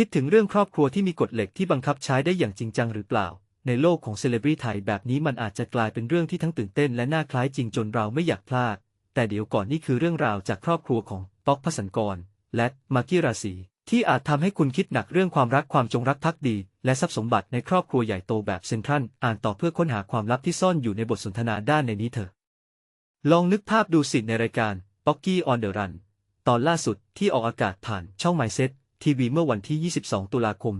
คิดถึงเรื่องครอบครัวที่มีกฎเหล็กที่บังคับใช้ได้อย่างจริงจังหรือเปล่า ในโลกของเซเลบริตี้ไทยแบบนี้มันอาจจะกลายเป็นเรื่องที่ทั้งตื่นเต้นและน่าคล้ายจริงจนเราไม่อยากพลาด แต่เดี๋ยวก่อนนี่คือเรื่องราวจากครอบครัวของป๊อกพสันกร และมากี้ราศีที่อาจทำให้คุณคิดหนักเรื่องความรักความจงรักภักดี และทรัพย์สมบัติในครอบครัวใหญ่โตแบบเซนทรัลอ่านต่อเพื่อค้นหาความลับที่ซ่อนอยู่ในบทสนทนาด้านในนี้เถอะลองนึกภาพดูสิในรายการ p o c k y on the Run ตอนล่าสุดที่ออกอากาศผ่านช่อง m y s e t ทีวีเมื่อวันที่ 22 ตุลาคม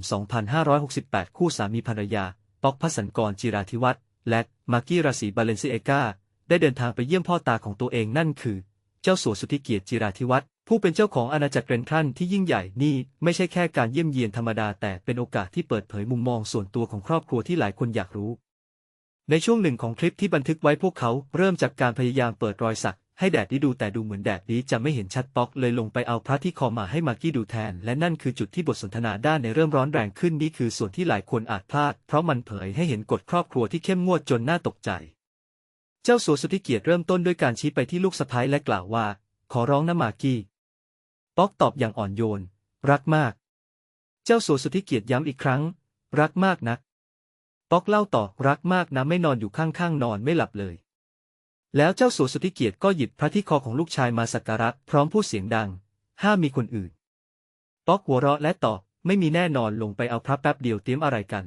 2568 คู่สามีภรรยา ป๊อกพัสันกรจิราธิวัฒน์และมากี้ราศีบาเลนซิเอกาได้เดินทางไปเยี่ยมพ่อตาของตัวเองนั่นคือ เจ้าสัวสุธิเกียรติจิราธิวัฒน์ผู้เป็นเจ้าของอาณาจักรเรนทรันที่ยิ่งใหญ่นี่ไม่ใช่แค่การเยี่ยมเยียนธรรมดาแต่เป็นโอกาสที่เปิดเผยมุมมองส่วนตัวของครอบครัวที่หลายคนอยากรู้ ในช่วงหนึ่งของคลิปที่บันทึกไว้พวกเขาเริ่มจากการพยายามเปิดรอยสัก ให้แดดดีดูแต่ดูเหมือนแดดดีจะไม่เห็นชัดป๊อกเลยลงไปเอาพระที่คอมาให้มากกี้ดูแทน และนั่นคือจุดที่บทสนทนาด้านในเริ่มร้อนแรงขึ้นนี่คือส่วนที่หลายคนอาจพลาด เพราะมันเผยให้เห็นกฎครอบครัวที่เข้มงวดจนน่าตกใจ เจ้าสัวสุธิเกียรติเริ่มต้นด้วยการชี้ไปที่ลูกสะพ้ายและกล่าวว่า ขอร้องนะมากกี้ป๊อกตอบอย่างอ่อนโยน รักมาก เจ้าสัวสุธิเกียรติย้ำอีกครั้ง รักมากนักป๊อกเล่าต่อรักมากนะไม่นอนอยู่ข้างๆนอนไม่หลับเลย แล้วเจ้าสัวสุธิเกียรติก็หยิบพระที่คอของลูกชายมาสักการะพร้อมพูดเสียงดัง ห้ามมีคนอื่น ป๊อกหัวเราะและตอบไม่มีแน่นอนลงไปเอาพระแป๊บเดียวเตรียมอะไรกัน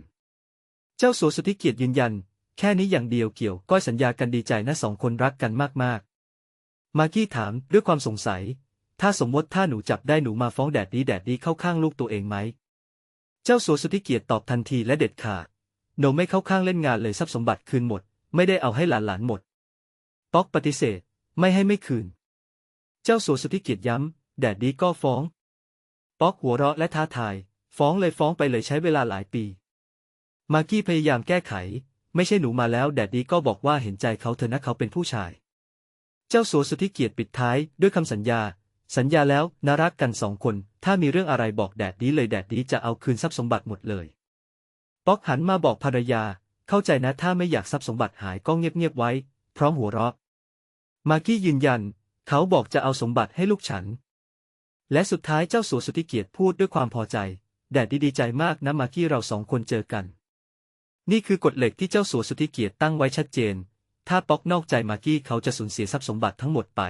เจ้าสัวสุธิเกียรติยืนยัน แค่นี้อย่างเดียวเกี่ยวก้อยสัญญากันดีใจนะสองคนรักกันมากๆ มากี้ถามด้วยความสงสัย ถ้าสมมติถ้าหนูจับได้หนูมาฟ้องแดดดีแดดดีเข้าข้างลูกตัวเองไหม เจ้าสัวสุธิเกียรติตอบทันทีและเด็ดขาดโนไม่เข้าข้างเล่นงานเลยทรัพย์สมบัติคืนหมด ไม่ได้เอาให้หลานๆหมด ป๊อกปฏิเสธ ไม่ให้ไม่คืน เจ้าสัวสุธิเกียรติย้ำ แดดดีก็ฟ้อง ป๊อกหัวเราะและท้าทาย ฟ้องเลยฟ้องไปเลยใช้เวลาหลายปี มากกี้พยายามแก้ไข ไม่ใช่หนูมาแล้ว แดดดีก็บอกว่าเห็นใจเขาเถอะนะเขาเป็นผู้ชาย เจ้าสัวสุธิเกียรติปิดท้ายด้วยคำสัญญา สัญญาแล้วนารักกันสองคน ถ้ามีเรื่องอะไรบอกแดดดีเลยแดดดีจะเอาคืนทรัพย์สมบัติหมดเลยป๊อกหันมาบอกภรรยา เข้าใจนะถ้าไม่อยากทรัพย์สมบัติหายก็เงียบๆไว้ พร้อมหัวเราะ มากกี้ยืนยัน เขาบอกจะเอาสมบัติให้ลูกฉัน และสุดท้ายเจ้าสัวสุธิเกียรติพูดด้วยความพอใจ แดดดีดีใจมากนะมากกี้เราสองคนเจอกัน นี่คือกฎเหล็กที่เจ้าสัวสุธิเกียรติตั้งไว้ชัดเจน ถ้าป๊อกนอกใจมากกี้เขาจะสูญเสียทรัพย์สมบัติทั้งหมดไป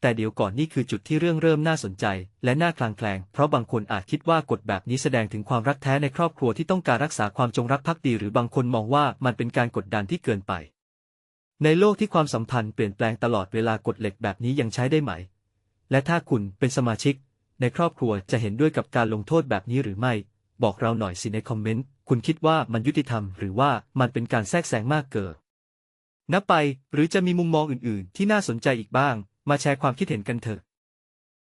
แต่เดี๋ยวก่อนนี่คือจุดที่เรื่องเริ่มน่าสนใจ และน่าคลางแคลง เพราะบางคนอาจคิดว่ากฎแบบนี้แสดงถึงความรักแท้ในครอบครัวที่ต้องการรักษาความจงรักภักดี หรือบางคนมองว่ามันเป็นการกดดันที่เกินไป ในโลกที่ความสัมพันธ์เปลี่ยนแปลงตลอดเวลากฎเหล็กแบบนี้ยังใช้ได้ไหม และถ้าคุณเป็นสมาชิก ในครอบครัวจะเห็นด้วยกับการลงโทษแบบนี้หรือไม่ บอกเราหน่อยสิในคอมเมนต์ คุณคิดว่ามันยุติธรรมหรือว่ามันเป็นการแทรกแซงมากเกินนับไปหรือจะมีมุมมองอื่น ๆ ที่น่าสนใจอีกบ้าง มาแชร์ความคิดเห็นกันเถอะ